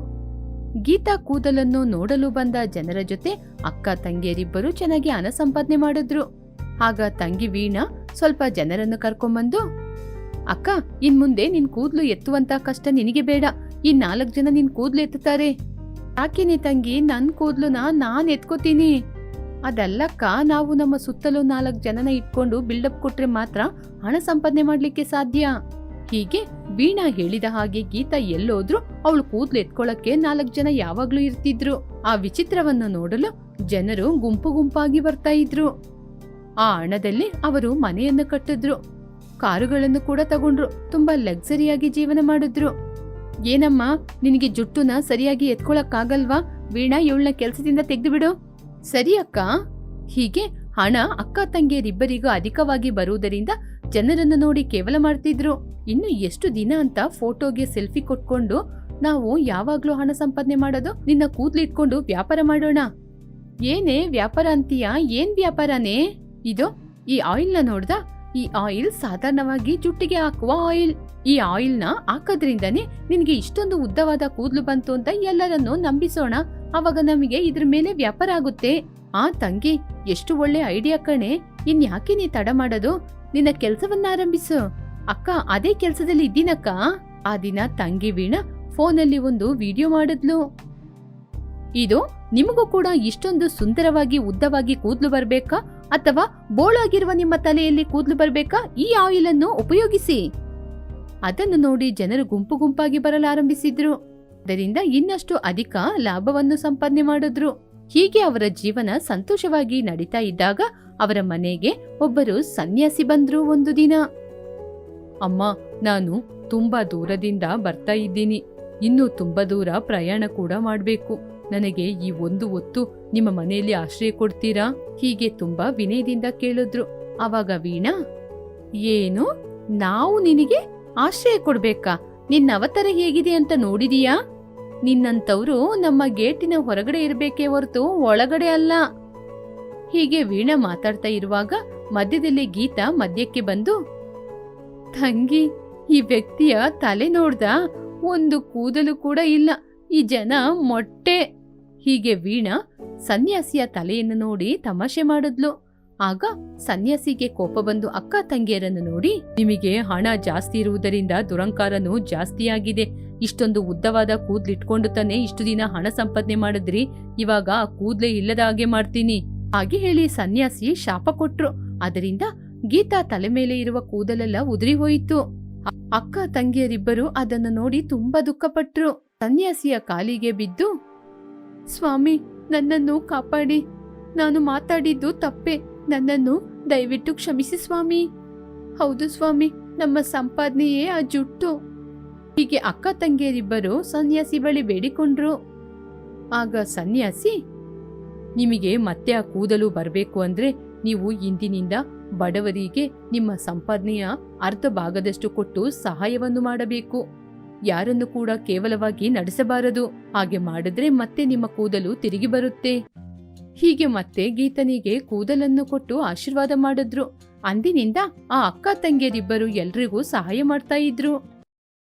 ಗೀತಾ ಕೂದಲನ್ನು ನೋಡಲು ಬಂದ ಜನರ ಜೊತೆ ಅಕ್ಕ ತಂಗಿಯರಿಬ್ಬರು ಚೆನ್ನಾಗಿ ಹಣ ಸಂಪಾದನೆ ಮಾಡಿದ್ರು. ಆಗ ತಂಗಿ ವೀಣಾ ಸ್ವಲ್ಪ ಜನರನ್ನು ಕರ್ಕೊಂಬಂದು, ಅಕ್ಕ, ಇನ್ಮುಂದೆ ನಿನ್ ಕೂದಲು ಎತ್ತುವಂತ ಕಷ್ಟ ನಿನಗೆ ಬೇಡ. ಈ ನಾಲ್ಕು ಜನ ನಿನ್ ಕೂದ್ಲು ಎತ್ತುತ್ತಾರೆ. ನೀ ತಂಗಿ? ನನ್ ಕೂದ್ಲುನ ನಾನ್ ಎತ್ಕೋತೀನಿ. ಅದಲ್ಲಕ್ಕ ನಾವು ನಮ್ಮ ಸುತ್ತಲೂ ನಾಲ್ಕು ಜನನ ಇಟ್ಕೊಂಡು ಬಿಲ್ಡಪ್ ಕೊಟ್ರೆ ಮಾತ್ರ ಹಣ ಸಂಪಾದನೆ ಮಾಡ್ಲಿಕ್ಕೆ ಸಾಧ್ಯ. ಹೀಗೆ ವೀಣಾ ಹೇಳಿದ ಹಾಗೆ ಗೀತಾ ಎಲ್ಲೋದ್ರು ಅವಳು ಕೂದ್ಲು ಎತ್ಕೊಳಕ್ಕೆ ನಾಲ್ಕು ಜನ ಯಾವಾಗ್ಲೂ ಇರ್ತಿದ್ರು. ಆ ವಿಚಿತ್ರವನ್ನು ನೋಡಲು ಜನರು ಗುಂಪು ಗುಂಪಾಗಿ ಬರ್ತಾ ಇದ್ರು. ಆ ಹಣದಲ್ಲಿ ಅವರು ಮನೆಯನ್ನು ಕಟ್ಟಿದ್ರು. ಕಾರುಗಳನ್ನು ಕೂಡ ತಗೊಂಡ್ರು. ತುಂಬಾ ಲಕ್ಸರಿಯಾಗಿ ಜೀವನ ಮಾಡಿದ್ರು. ಏನಮ್ಮ, ನಿನಗೆ ಜುಟ್ಟುನ ಸರಿಯಾಗಿ ಎತ್ಕೊಳಕ್ಕಾಗಲ್ವಾ? ವೀಣಾ ಇವಳನ್ನ ಕೆಲಸದಿಂದ ತೆಗೆದು ಬಿಡು ಸರಿ ಅಕ್ಕ. ಹೀಗೆ ಹಣ ಅಕ್ಕ ತಂಗಿಯರಿಬ್ಬರಿಗೂ ಅಧಿಕವಾಗಿ ಬರುವುದರಿಂದ ಜನರನ್ನು ನೋಡಿ ಕೇವಲ ಮಾಡ್ತಿದ್ರು. ಇನ್ನು ಎಷ್ಟು ದಿನ ಅಂತ ಫೋಟೋಗೆ ಸೆಲ್ಫಿ ಕೊಟ್ಕೊಂಡು ನಾವು ಯಾವಾಗ್ಲೂ ಹಣ ಸಂಪಾದನೆ ಮಾಡೋದು ನಿನ್ನ ಕೂದ್ಲು ಇಟ್ಕೊಂಡು ವ್ಯಾಪಾರ ಮಾಡೋಣ. ಏನೇ ವ್ಯಾಪಾರ ಅಂತೀಯಾ? ಏನ್ ವ್ಯಾಪಾರನೇ? ಇದು, ಈ ಆಯಿಲ್ನ ನೋಡ್ದ? ಈ ಆಯಿಲ್ ಸಾಧಾರಣವಾಗಿ ಜುಟ್ಟಿಗೆ ಹಾಕುವ ಆಯಿಲ್. ಈ ಆಯಿಲ್ನ ಹಾಕೋದ್ರಿಂದನೇ ನಿನಗೆ ಇಷ್ಟೊಂದು ಉದ್ದವಾದ ಕೂದ್ಲು ಬಂತು ಅಂತ ಎಲ್ಲರನ್ನು ನಂಬಿಸೋಣ. ಅವಾಗ ನಮಗೆ ಇದ್ರ ಮೇಲೆ ವ್ಯಾಪಾರ ಆಗುತ್ತೆ. ಆ ತಂಗಿ, ಎಷ್ಟು ಒಳ್ಳೆ ಐಡಿಯಾ ಕಣೆ. ಇನ್ ಯಾಕೆ ನೀ ತಡ ಮಾಡೋದು? ನಿನ್ನ ಕೆಲ್ಸವನ್ನ ಆರಂಭಿಸು. ಅಕ್ಕ, ಅದೇ ಕೆಲ್ಸದಲ್ಲಿ ಇದ್ದೀನಕ್ಕ. ಆ ದಿನ ತಂಗಿ ವೀಣಾ ಫೋನಲ್ಲಿ ಒಂದು ವಿಡಿಯೋ ಮಾಡಿದ್ಲು. ಇದು ನಿಮಗೂ ಕೂಡ ಇಷ್ಟೊಂದು ಸುಂದರವಾಗಿ ಉದ್ದವಾಗಿ ಕೂದಲು ಬರ್ಬೇಕಾ? ಅಥವಾ ಬೋಳಾಗಿರುವ ನಿಮ್ಮ ತಲೆಯಲ್ಲಿ ಕೂದಲು ಬರಬೇಕಾ? ಈ ಆಯಿಲ್ ಅನ್ನು ಉಪಯೋಗಿಸಿ. ಅದನ್ನು ನೋಡಿ ಜನರು ಗುಂಪು ಗುಂಪಾಗಿ ಬರಲಾರಂಭಿಸಿದ್ರು. ಅದರಿಂದ ಇನ್ನಷ್ಟು ಅಧಿಕ ಲಾಭವನ್ನು ಸಂಪಾದನೆ ಮಾಡಿದ್ರು. ಹೀಗೆ ಅವರ ಜೀವನ ಸಂತೋಷವಾಗಿ ನಡೀತಾ ಇದ್ದಾಗ ಅವರ ಮನೆಗೆ ಒಬ್ಬರು ಸನ್ಯಾಸಿ ಬಂದ್ರು ಒಂದು ದಿನ. ಅಮ್ಮ, ನಾನು ತುಂಬಾ ದೂರದಿಂದ ಬರ್ತಾ ಇದ್ದೀನಿ. ಇನ್ನು ತುಂಬಾ ದೂರ ಪ್ರಯಾಣ ಕೂಡ ಮಾಡ್ಬೇಕು. ನನಗೆ ಈ ಒಂದು ಹೊತ್ತು ನಿಮ್ಮ ಮನೆಯಲ್ಲಿ ಆಶ್ರಯ ಕೊಡ್ತೀರಾ? ಹೀಗೆ ತುಂಬಾ ವಿನಯದಿಂದ ಕೇಳಿದ್ರು. ಅವಾಗ ವೀಣಾ, ಏನು? ನಾವು ನಿನಗೆ ಆಶ್ರಯ ಕೊಡ್ಬೇಕಾ? ನಿನ್ನ ಅವತಾರ ಹೇಗಿದೆ ಅಂತ ನೋಡಿದೀಯಾ? ನಿನ್ನಂತವ್ರು ನಮ್ಮ ಗೇಟಿನ ಹೊರಗಡೆ ಇರಬೇಕೇ ಹೊರತು ಒಳಗಡೆ ಅಲ್ಲ. ಹೀಗೆ ವೀಣಾ ಮಾತಾಡ್ತಾ ಇರುವಾಗ ಮಧ್ಯದಲ್ಲಿ ಗೀತಾ ಮಧ್ಯಕ್ಕೆ ಬಂದು, ತಂಗಿ, ಈ ವ್ಯಕ್ತಿಯ ತಲೆ ನೋಡ್ದ? ಒಂದು ಕೂದಲು ಕೂಡ ಇಲ್ಲ. ಈ ಜನ ಮೊಟ್ಟೆ ಹೀಗೆ ವೀಣಾ ಸನ್ಯಾಸಿಯ ತಲೆಯನ್ನು ನೋಡಿ ತಮಾಷೆ ಮಾಡಿದ್ಲು. ಆಗ ಸನ್ಯಾಸಿಗೆ ಕೋಪ ಬಂದು ಅಕ್ಕ ತಂಗಿಯರನ್ನು ನೋಡಿ, ನಿಮಗೆ ಹಣ ಜಾಸ್ತಿ ಇರುವುದರಿಂದ ದುರಂಕಾರನು ಜಾಸ್ತಿಯಾಗಿದೆ ಇಷ್ಟೊಂದು ಉದ್ದವಾದ ಕೂದ್ಲಿಟ್ಕೊಂಡು ತಾನೆ ಇಷ್ಟು ದಿನ ಹಣ ಸಂಪಾದನೆ ಮಾಡಿದ್ರಿ, ಇವಾಗ ಆ ಕೂದ್ಲೆ ಇಲ್ಲದ ಹಾಗೆ ಮಾಡ್ತೀನಿ. ಹಾಗೆ ಹೇಳಿ ಸನ್ಯಾಸಿ ಶಾಪ ಕೊಟ್ರು. ಅದರಿಂದ ಗೀತಾ ತಲೆ ಮೇಲೆ ಇರುವ ಕೂದಲೆಲ್ಲ ಉದುರಿ ಹೋಯಿತು. ಅಕ್ಕ ತಂಗಿಯರಿಬ್ಬರು ಅದನ್ನು ನೋಡಿ ತುಂಬಾ ದುಃಖಪಟ್ರು. ಸನ್ಯಾಸಿಯ ಕಾಲಿಗೆ ಬಿದ್ದು ಸ್ವಾಮಿ, ನನ್ನನ್ನು ಕಾಪಾಡಿ. ನಾನು ಮಾತಾಡಿದ್ದು ತಪ್ಪೆ. ನನ್ನನ್ನು ದಯವಿಟ್ಟು ಕ್ಷಮಿಸಿ ಸ್ವಾಮಿ. ಹೌದು ಸ್ವಾಮಿ, ನಮ್ಮ ಸಂಪಾದನೆಯೇ ಆ ಜುಟ್ಟು. ಹೀಗೆ ಅಕ್ಕ ತಂಗಿಯರಿಬ್ಬರು ಸನ್ಯಾಸಿ ಬಳಿ ಬೇಡಿಕೊಂಡ್ರು. ಆಗ ಸನ್ಯಾಸಿ, ನಿಮಗೆ ಮತ್ತೆ ಆ ಕೂದಲು ಬರಬೇಕು ಅಂದ್ರೆ ನೀವು ಇಂದಿನಿಂದ ಬಡವರಿಗೆ ನಿಮ್ಮ ಸಂಪಾದನೆಯ ಅರ್ಧ ಭಾಗದಷ್ಟು ಕೊಟ್ಟು ಸಹಾಯವನ್ನು ಮಾಡಬೇಕು. ಯಾರನ್ನು ಕೂಡ ಕೇವಲವಾಗಿ ನಡೆಸಬಾರದು. ಹಾಗೆ ಮಾಡಿದ್ರೆ ಮತ್ತೆ ನಿಮ್ಮ ಕೂದಲು ತಿರುಗಿ ಬರುತ್ತೆ. ಹೀಗೆ ಮತ್ತೆ ಗೀತನಿಗೆ ಕೂದಲನ್ನು ಕೊಟ್ಟು ಆಶೀರ್ವಾದ ಮಾಡಿದ್ರು. ಅಂದಿನಿಂದ ಆ ಅಕ್ಕ ತಂಗಿಯರಿಬ್ಬರು ಎಲ್ರಿಗೂ ಸಹಾಯ ಮಾಡ್ತಾ ಇದ್ರು.